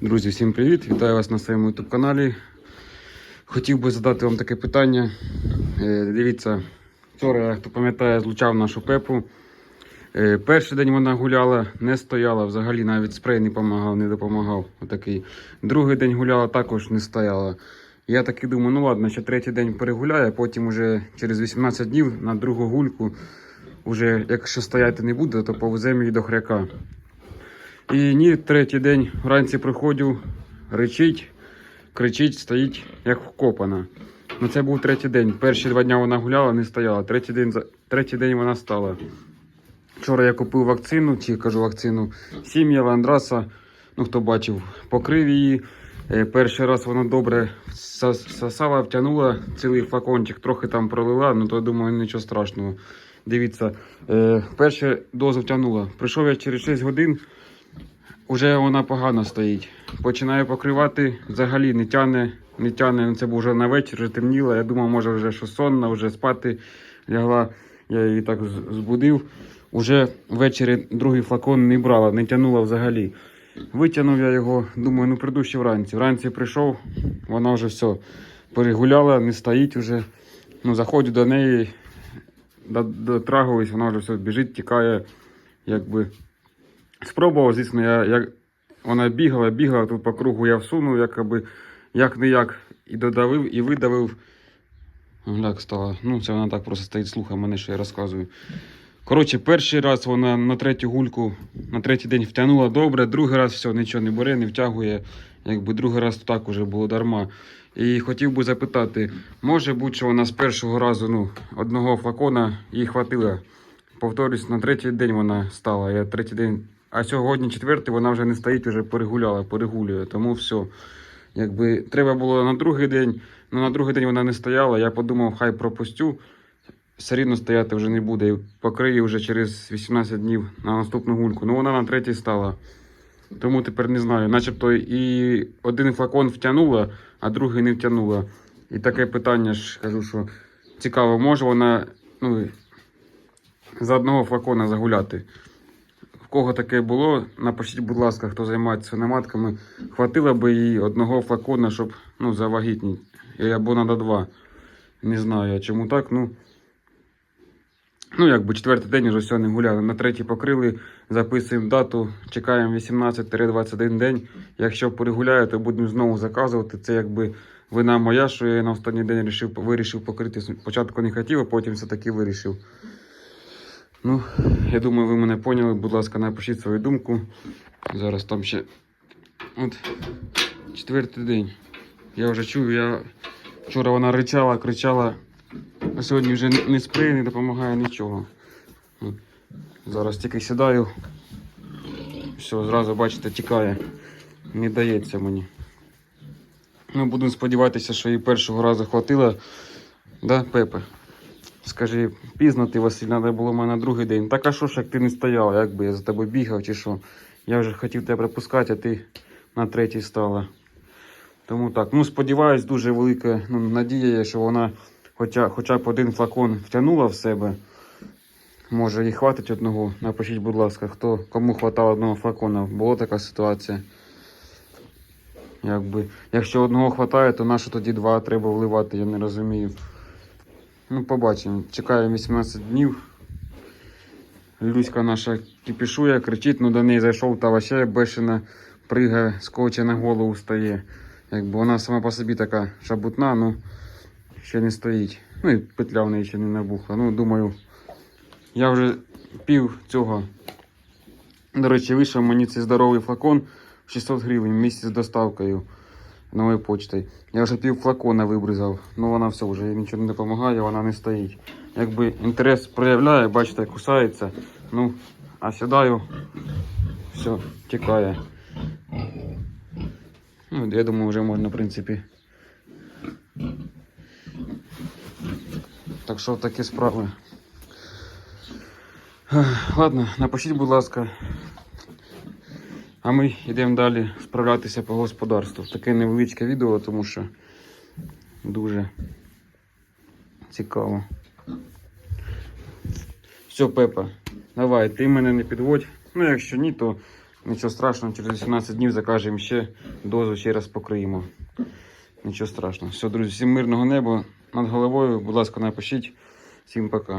Друзі, всім привіт! Вітаю вас на своєму YouTube каналі. Хотів би задати вам таке питання. Е, Дивіться, вчора, хто пам'ятає, злучав нашу пепу. Е, Перший день вона гуляла, не стояла, взагалі навіть спрей не допомагав, не допомагав. Отакий. Другий день гуляла, також не стояла. Я таки думаю, ну ладно, ще третій день перегуляє, потім уже через 18 днів на другу гульку, уже якщо стояти не буде, то повеземо її до хряка. І ні, третій день вранці приходжу, речить, кричить, стоїть як вкопана. Ну це був третій день. Перші два дні вона гуляла, не стояла. Третій день, третій день вона стала. Вчора я купив вакцину, чи кажу вакцину сім'я Ландраса. Ну хто бачив, покрив її. Е, Перший раз вона добре сосала, втягнула цілий флакончик, трохи там пролила, ну то думаю, нічого страшного. Дивіться, е, першу дозу втягнула. Прийшов я через 6 годин, Уже вона погано стоїть. Починаю покривати, взагалі не тяне, не тяне. Ну, Це був вже на вечір, темніло. Я думав, може вже що сонна, вже спати лягла. Я її так збудив. Уже ввечері другий флакон не брала, не тянула взагалі. Витягнув я його, думаю, ну прийду ще вранці. Вранці прийшов, вона вже все перегуляла, не стоїть вже. Ну, заходжу до неї, дотрагуюсь, вона вже все біжить, тікає, якби. Спробував, звісно, я, як вона бігала, бігала тут по кругу, я всунув, якоби як не як, і додавив, і видавив. Гляк стала. Ну, це вона так просто стоїть, слухає мене, що я розказую. Коротше, перший раз вона на третю гульку, на третій день втягнула добре, другий раз все, нічого не бере, не втягує. Якби другий раз так уже було дарма. І хотів би запитати, може бути, що вона з першого разу ну, одного флакона їй хватило. Повторюсь, на третій день вона стала. Я третій день. А сьогодні четвертий вона вже не стоїть, вже перегуляла, перегулює. Тому все. Якби треба було на другий день, ну на другий день вона не стояла. Я подумав, хай пропустю. Все рівно стояти вже не буде. І покрию вже через 18 днів на наступну гульку. Ну вона на третій стала. Тому тепер не знаю. Начебто і один флакон втягнула, а другий не втягнула. І таке питання ж кажу, що цікаво, може вона ну, за одного флакона загуляти. В кого таке було, напишіть, будь ласка, хто займається свиноматками, хватило би їй одного флакона, щоб ну, завагітніти. Або треба два. Не знаю, чому так. Ну, ну якби четвертий день вже не гуляли. На третій покрили, записуємо дату, чекаємо 18-21 день. Якщо перегуляє, то будемо знову заказувати. Це якби вина моя, що я на останній день вирішив покрити. Спочатку не хотів, а потім все-таки вирішив. Ну, я думаю, ви мене поняли. Будь ласка, напишіть свою думку. Зараз там ще. От четвертий день. Я вже чую, я вчора вона ричала, кричала. А сьогодні вже не- спрей, не допомагає нічого. Зараз тільки сідаю. Все, зразу бачите, тікає. Не дається мені. Ну, будемо сподіватися, що їй першого разу хватило. Да, Пепе? Скажи, пізно ти, Василь, треба було в мене другий день. Так а що ж, як ти не стояла, як би я за тобою бігав чи що? Я вже хотів тебе пропускати, а ти на третій стала. Тому так. Ну, сподіваюсь, дуже велика ну, надія що вона хоча, хоча б один флакон втягнула в себе. Може, їй хватить одного. Напишіть, будь ласка, хто кому хватало одного флакона. Була така ситуація. Якби, якщо одного хватає, то нащо тоді два треба вливати, я не розумію. Ну, побачимо. Чекаємо 18 днів. Люська наша кипішує, кричить, ну до неї зайшов та вообще бешена пригає, скоче на голову стає. Якби вона сама по собі така шабутна, ну ще не стоїть. Ну і петля в неї ще не набухла. Ну, думаю, я вже пів цього. До речі, вийшов мені цей здоровий флакон 600 гривень місяць з доставкою новою почтою. Я вже пів флакона вибризав, ну вона все вже нічого не допомагає, вона не стоїть. Якби інтерес проявляє, бачите, кусається. Ну, а сідаю, все, тікає. Ну, я думаю, вже можна, в принципі. Так що такі справи. Ладно, напишіть, будь ласка. А ми йдемо далі справлятися по господарству. Таке невеличке відео, тому що дуже цікаво. Все, Пепа, давай, ти мене не підводь. Ну, якщо ні, то Нічого страшного, через 18 днів закажемо ще дозу, ще раз покриємо. Нічого страшного. Все, друзі, всім мирного неба над головою. Будь ласка, напишіть. Всім пока.